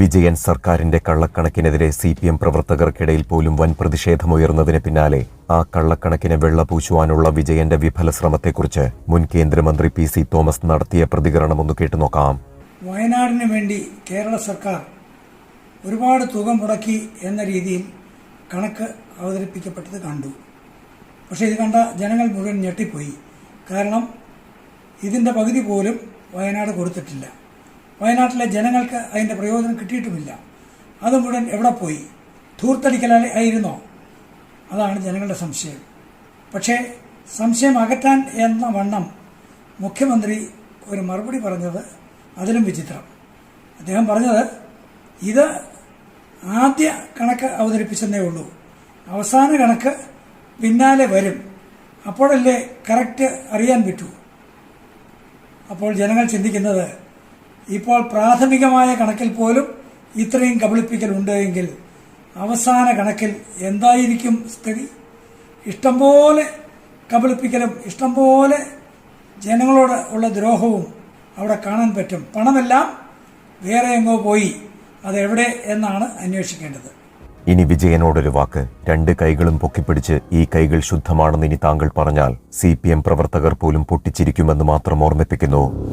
വിജയൻ സർക്കാരിന്റെ കള്ളക്കണക്കിനെതിരെ C P M പ്രവർത്തകർക്കിടയിൽ പോലും വൻ പ്രതിഷേധമുയർന്നതിന് പിന്നാലെ ആ കള്ളക്കണക്കിന് വെള്ളപൂശുവാനുള്ള വിജയന്റെ വിഫല ശ്രമത്തെക്കുറിച്ച് മുൻ കേന്ദ്രമന്ത്രി പി സി തോമസ് നടത്തിയ പ്രതികരണം ഒന്ന് കേട്ടുനോക്കാം വയനാടിന് വേണ്ടി കേരള സർക്കാർ ഒരുപാട് തുക മുടക്കി എന്ന രീതിയിൽ കണക്ക് അവതരിപ്പിക്കപ്പെട്ടത് കണ്ടു. പക്ഷേ ഇത് കണ്ട ജനങ്ങൾ മുഴുവൻ ഞെട്ടിപ്പോയി. കാരണം ഇതിന്റെ പകുതി പോലും വയനാട് കൊടുത്തിട്ടില്ല. വയനാട്ടിലെ ജനങ്ങൾക്ക് അതിന്റെ പ്രയോജനം കിട്ടിയിട്ടുമില്ല. അത് മുഴുവൻ എവിടെ പോയി? ധൂർത്തടിക്കലായി ആയിരുന്നോ? അതാണ് ജനങ്ങളുടെ സംശയം. പക്ഷേ സംശയം അകറ്റാൻ എന്ന വണ്ണം മുഖ്യമന്ത്രി ഒരു മറുപടി പറഞ്ഞത് അതിലും വിചിത്രം. അദ്ദേഹം പറഞ്ഞത് ഇത് ആദ്യ കണക്ക് അവതരിപ്പിച്ചെന്നേ ഉള്ളൂ. അവസാന കണക്ക് പിന്നാലെ വരും. അപ്പോഴല്ലേ കറക്റ്റ് അറിയാൻ പറ്റൂ. അപ്പോൾ ജനങ്ങൾ ചിന്തിക്കുന്നത് ഇപ്പോൾ പ്രാഥമികമായ കണക്കിൽ പോലും ഇത്രയും കബളിപ്പിക്കലുണ്ട് എങ്കിൽ അവസാന കണക്കിൽ എന്തായിരിക്കും സ്ഥിതി? ഇഷ്ടംപോലെ കബളിപ്പിക്കലും ഇഷ്ടംപോലെ ജനങ്ങളോട് ഉള്ള ദ്രോഹവും അവിടെ കാണാൻ പറ്റും. പണമെല്ലാം വേറെ എങ്ങോ പോയി. അതെവിടെ എന്നാണ് അന്വേഷിക്കേണ്ടത്. ഇനി വിജയനോടൊരു വാക്ക്. രണ്ട് കൈകളും പൊക്കിപ്പിടിച്ച് ഈ കൈകൾ ശുദ്ധമാണെന്ന് ഇനി താങ്കൾ പറഞ്ഞാൽ സി പി എം പ്രവർത്തകർ പോലും പൊട്ടിച്ചിരിക്കുമെന്ന് മാത്രം ഓർമ്മിപ്പിക്കുന്നു.